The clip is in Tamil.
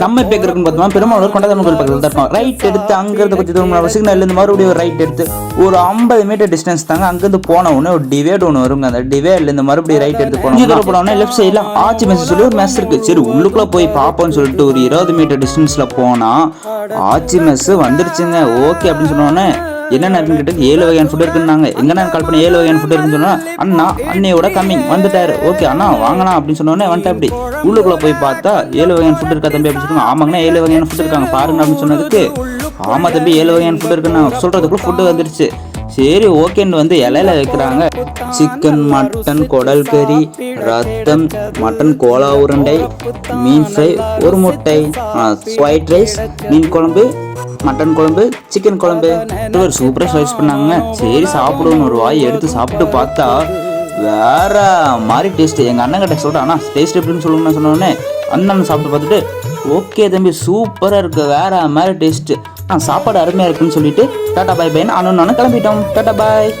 நம்ம இப்போ இருக்குன்னு பார்த்தோம்னா பெருமாள் கொண்டாத கோயில் பக்கத்தில் தான் இருக்கோம் ரைட் எடுத்து அங்கேருந்து கொஞ்சம் தூரம் சிக்னல் இருந்து மறுபடியும் ஒரு ரைட் எடுத்து ஒரு ஐம்பது மீட்டர் டிஸ்டன்ஸ் தாங்க அங்கேருந்து போன உடனே ஒரு டிவேட் ஒன்று வருங்க. அந்த டிவேட்ல இருந்து மறுபடியும் ரைட் எடுத்து போனோம் கொஞ்சம் தூரம் போனோடனே லெஃப்ட் சைடில் ஆச்சி மெஸ் சொல்லி ஒரு மெஸ் இருக்கு. சரி உள்ளுக்குள்ள போய் பார்ப்போம்னு சொல்லிட்டு ஒரு இருபது மீட்டர் டிஸ்டன்ஸ்ல போனா ஆச்சி மெஸ் வந்துருச்சுங்க. ஓகே அப்படின்னு சொன்னோடனே என்னென்ன அப்படின்னு கேட்டு ஏழு வகையான ஃபுட் இருக்குன்னாங்க எங்கன்னா கால் பண்ணி ஏழு வகையான ஃபுட் இருக்குன்னு சொன்னா அண்ணா அண்ணையோட கம்மிங் வந்துட்டாரு. ஓகே அண்ணா வாங்கலாம் அப்படின்னு சொன்னோடனே வந்துட்டு அப்படி உள்ளுக்குள்ள போய் பார்த்தா ஏழு வகையான ஃபுட் இருக்கா தம்பி அப்படின்னு சொல்லுவாங்க ஆமாங்கண்ணா ஏழு வகையான ஃபுட் இருக்காங்க. பாருங்க அப்படின்னு சொன்னதுக்கு ஆமா தம்பி ஏழு வகையான ஃபுட் இருக்குன்னு நான் சொல்றதுக்குள்ள ஃபுட்டு வந்துருச்சு. சரி ஓகேன்னு வந்து இலையில வைக்கிறாங்க. சிக்கன் மட்டன் குடல் கறி ரத்தம் மட்டன் கோலா உருண்டை மீன் ஃப்ரை ஒரு முட்டை ஒயிட் ரைஸ் மீன் குழம்பு மட்டன் குழம்பு சிக்கன் குழம்பு. ஒரு சூப்பராக சர்வீஸ் பண்ணாங்க. சரி சாப்பிடுவோம் ஒரு வாய் எடுத்து சாப்பிட்டு பார்த்தா வேற மாதிரி டேஸ்ட் எங்கள் அண்ணன் கிட்ட சொல்கிறேன் ஆனால் டேஸ்ட் எப்படின்னு சொல்லுங்கன்னு சொன்னோடனே அண்ணன் சாப்பிட்டு பார்த்துட்டு ஓகே தம்பி சூப்பராக இருக்குது வேற மாதிரி டேஸ்ட்டு சாப்பாடு அருமையாக இருக்குன்னு சொல்லிட்டு டாட்டா பாய் பைன்னு அண்ணன் நானும் கிளம்பிட்டோம். Tata bye.